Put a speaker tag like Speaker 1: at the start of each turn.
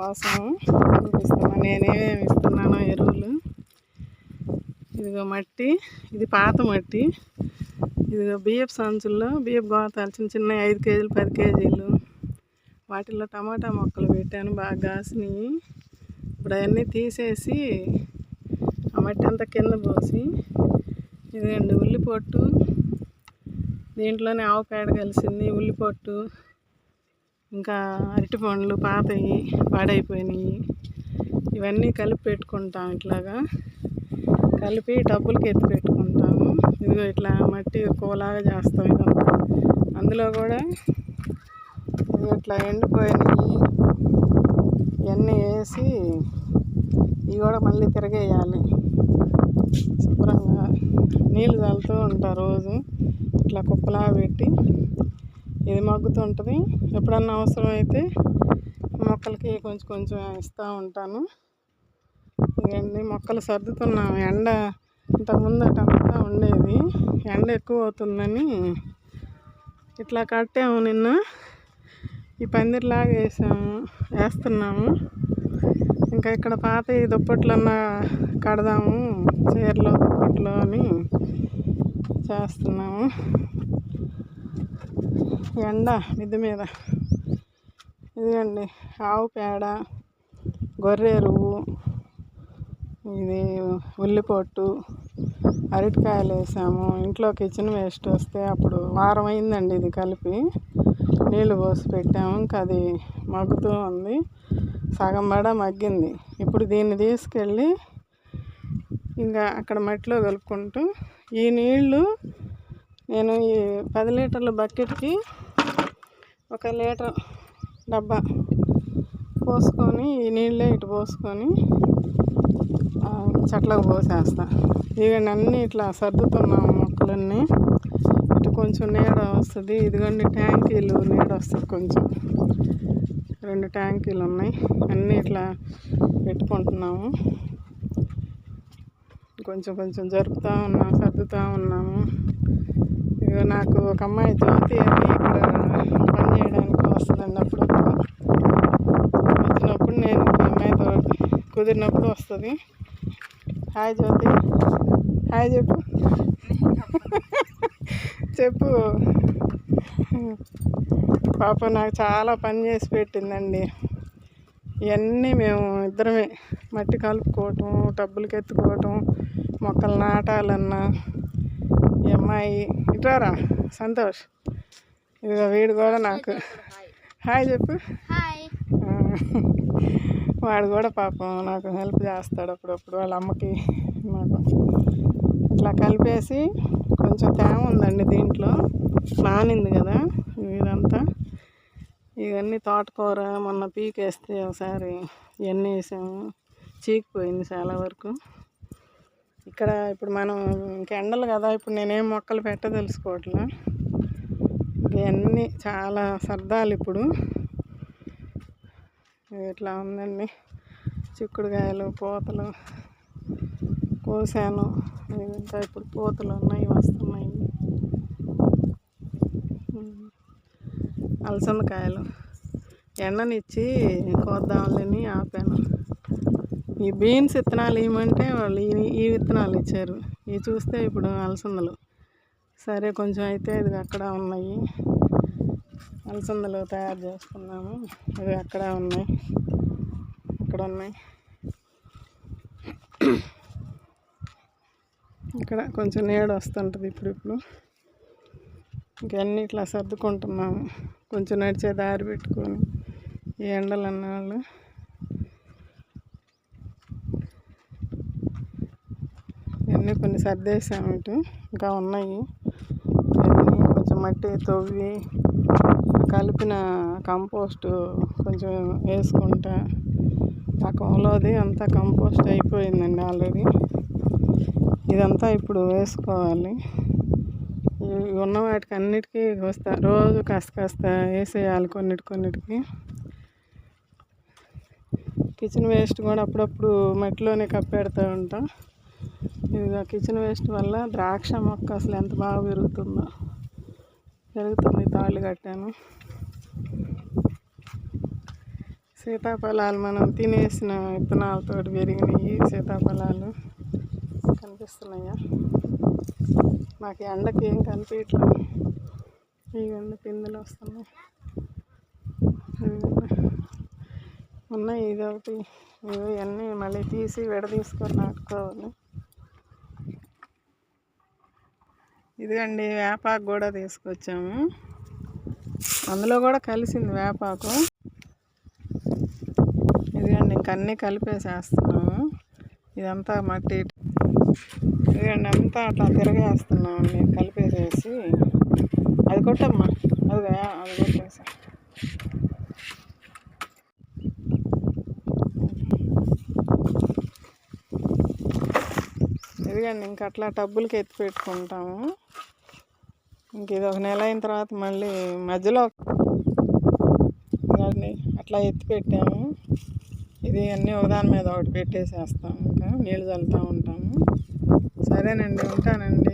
Speaker 1: కోసం చూపిస్తున్నా. నేనేమేమి ఇస్తున్నానో ఎరువులు. ఇదిగో మట్టి. ఇది పాత మట్టి. ఇదిగో బియ్యపు సంచుల్లో బియ్యపు గోతాలు చిన్న చిన్న ఐదు కేజీలు పది కేజీలు. వాటిల్లో టమాటా మొక్కలు పెట్టాను. బాగా కాసినాయి ఇప్పుడు అవన్నీ తీసేసి ఆ మట్టి అంతా కింద పోసి ఇదండి ఉల్లిపొట్టు. దీంట్లోనే ఆవు పేడ కలిసింది. ఉల్లిపొట్టు ఇంకా అరటి పండ్లు పాతవి పాడైపోయినాయి. ఇవన్నీ కలిపి పెట్టుకుంటాం ఇట్లాగా. కలిపి డబ్బులకి ఎత్తి పెట్టుకుంటాము. ఇదిగో ఇట్లా మట్టి కోలాగా చేస్తాం ఇదంతా అందులో కూడా ఇట్లా ఎండిపోయినాయి. ఇవన్నీ వేసి ఇవి కూడా మళ్ళీ తిరగేయాలి. శుభ్రంగా నీళ్ళు చల్లుతూ ఉంటా రోజు. ఇట్లా కుప్పలా పెట్టి ఇది మగ్గుతుంటుంది. ఎప్పుడన్నా అవసరమైతే మొక్కలకి కొంచెం కొంచెం ఇస్తూ ఉంటాను. ఇవన్నీ మొక్కలు సర్దుతున్నాం ఎండ ఇంతకుముందు అటంతా ఉండేది. ఎండ ఎక్కువ అవుతుందని ఇట్లా కట్టాము నిన్న. ఈ పందిరిలాగా వేసాము వేస్తున్నాము. ఇంకా ఇక్కడ పాత ఈ దుప్పట్లన్నా కడదాము చీరలు దుప్పట్లు అని చేస్తున్నాము. ఎండ మిద్ది మీద. ఇదిగండి ఆవు పేడ గొర్రె ఎరువు ఇది ఉల్లిపొట్టు అరటికాయలు వేసాము. ఇంట్లో కిచెన్ వేస్ట్ వస్తే అప్పుడు వారం అయిందండి ఇది కలిపి. నీళ్ళు పోసి పెట్టాము. ఇంకా అది మగ్గుతూ ఉంది. సగం బడ మగ్గింది. ఇప్పుడు దీన్ని తీసుకెళ్ళి ఇంకా అక్కడ మట్టిలో కలుపుకుంటూ ఈ నీళ్ళు నేను ఈ పది లీటర్ల బకెట్కి ఒక లీటర్ డబ్బా పోసుకొని ఈ నీళ్ళే ఇటు పోసుకొని చెట్లకు పోసేస్తా. ఇవన్నీ అన్నీ ఇట్లా సర్దుతున్నాము మొక్కలన్నీ. ఇటు కొంచెం నీడ వస్తుంది. ఇదిగోండి ట్యాంకీలు నీడ వస్తుంది కొంచెం. రెండు ట్యాంకీలు ఉన్నాయి. అన్నీ ఇట్లా పెట్టుకుంటున్నాము. కొంచెం కొంచెం జరుపుతూ ఉన్నాము సర్దుతూ ఉన్నాము. నాకు ఒక అమ్మాయి జ్యోతి అని ఇక్కడ పని చేయడానికి వస్తుందండి అప్పుడప్పుడు వచ్చినప్పుడు నేను ఒక అమ్మాయితో కుదిరినప్పుడు వస్తుంది. హాయ్ జ్యోతి. హాయ్ చెప్పు. చెప్పు. పాప నాకు చాలా పని చేసి పెట్టిందండి. ఇవన్నీ మేము ఇద్దరమే మట్టి కలుపుకోవటం టబ్బులకి ఎత్తుకోవటం మొక్కలు నాటాలన్నా ఈ అమ్మాయి ఇటారా సంతోష్. ఇదిగో వీడు కూడా నాకు. హాయ్ చెప్పు. వాడు కూడా పాపం నాకు హెల్ప్ చేస్తాడు అప్పుడప్పుడు వాళ్ళ అమ్మకి నాకు. ఇట్లా కలిపేసి కొంచెం తేమ ఉందండి దీంట్లో. నానింది కదా ఇదంతా ఇవన్నీ తోటకూర మొన్న పీకేస్తే ఒకసారి ఇవన్నీ వేసాము. చీకిపోయింది చాలా వరకు. ఇక్కడ ఇప్పుడు మనం ఇంక ఎండలు కదా ఇప్పుడు నేనేం మొక్కలు పెట్టదలుచుకోవట్లా ఇవన్నీ చాలా సర్దాలు ఇప్పుడు. ఇట్లా ఉందండి. చిక్కుడుకాయలు పూతలు కోసాను. ఇంకా ఇప్పుడు పూతలు ఉన్నాయి వస్తున్నాయి. అలసందకాయలు. ఎండనిచ్చి కోద్దాంలేని ఆపాను. ఈ బీన్స్ విత్తనాలు ఇవ్వమంటే వాళ్ళు ఈ ఈ విత్తనాలు ఇచ్చారు. ఇవి చూస్తే ఇప్పుడు అలసందలు. సరే కొంచెం అయితే ఇది అక్కడ ఉన్నాయి. అలసందలు తయారు చేసుకున్నాము ఇవి అక్కడ ఉన్నాయి. ఇక్కడ ఉన్నాయి. ఇక్కడ కొంచెం నీడ వస్తుంటుంది ఇప్పుడు ఇప్పుడు. ఇంకన్నీ ఇట్లా సర్దుకుంటున్నాము. కొంచెం నడిచే దారి పెట్టుకొని ఈ ఎండలు అన్నవాళ్ళు అన్నీ కొన్ని సర్దేశాము ఇటు ఇంకా ఉన్నాయి. కొంచెం మట్టి తవ్వి కలిపిన కంపోస్ట్ కొంచెం వేసుకుంటా. ఆ కోలోది అంతా కంపోస్ట్ అయిపోయిందండి ఆల్రెడీ. ఇదంతా ఇప్పుడు వేసుకోవాలి. ఉన్న వాటికి అన్నిటికీ వస్తా రోజు కాస్త కాస్త వేసేయాలి కొన్నిటి కొన్నిటికి. కిచెన్ వేస్ట్ కూడా అప్పుడప్పుడు మట్టిలోనే కప్పెడుతూ ఉంటాం. ఇది కిచెన్ వేస్ట్ వల్ల ద్రాక్ష మొక్క అసలు ఎంత బాగా పెరుగుతుందో. పెరుగుతుంది తాళ్ళు కట్టాను. సీతాఫలాలు మనం తినేసిన విత్తనాలతో పెరిగినాయి సీతాఫలాలు. కనిపిస్తున్నాయా? మాకు ఎండకి ఏం కనిపించట్లేదు ఇవన్నీ పిందెలు వస్తున్నాయి. ఉన్నాయి ఇది ఒకటి ఇవి అన్నీ మళ్ళీ తీసి విడదీసుకొని నాటుకోవాలి. ఇదిగండి వేపాకు కూడా తీసుకొచ్చాము. అందులో కూడా కలిసింది వేపాకు. ఇదిగండి ఇంక అన్నీ కలిపేసేస్తున్నాము. ఇదంతా మట్టి. ఇదిగండి అంతా అట్లా తిరగేస్తున్నామండి కలిపేసేసి. అది కొట్టమ్మా. అది వే- అది కొట్టేసా. ఇదిగండి ఇంక అట్లా టబ్బులకి ఎత్తి పెట్టుకుంటాము. ఇంక ఇది ఒక నెల అయిన తర్వాత మళ్ళీ మధ్యలో దాన్ని అట్లా ఎత్తి పెట్టాము. ఇది అన్నీ ఒకదాని మీద ఒకటి పెట్టేసేస్తాము ఇంకా నీళ్ళు చల్లుతూ ఉంటాము. సరేనండి ఉంటానండి.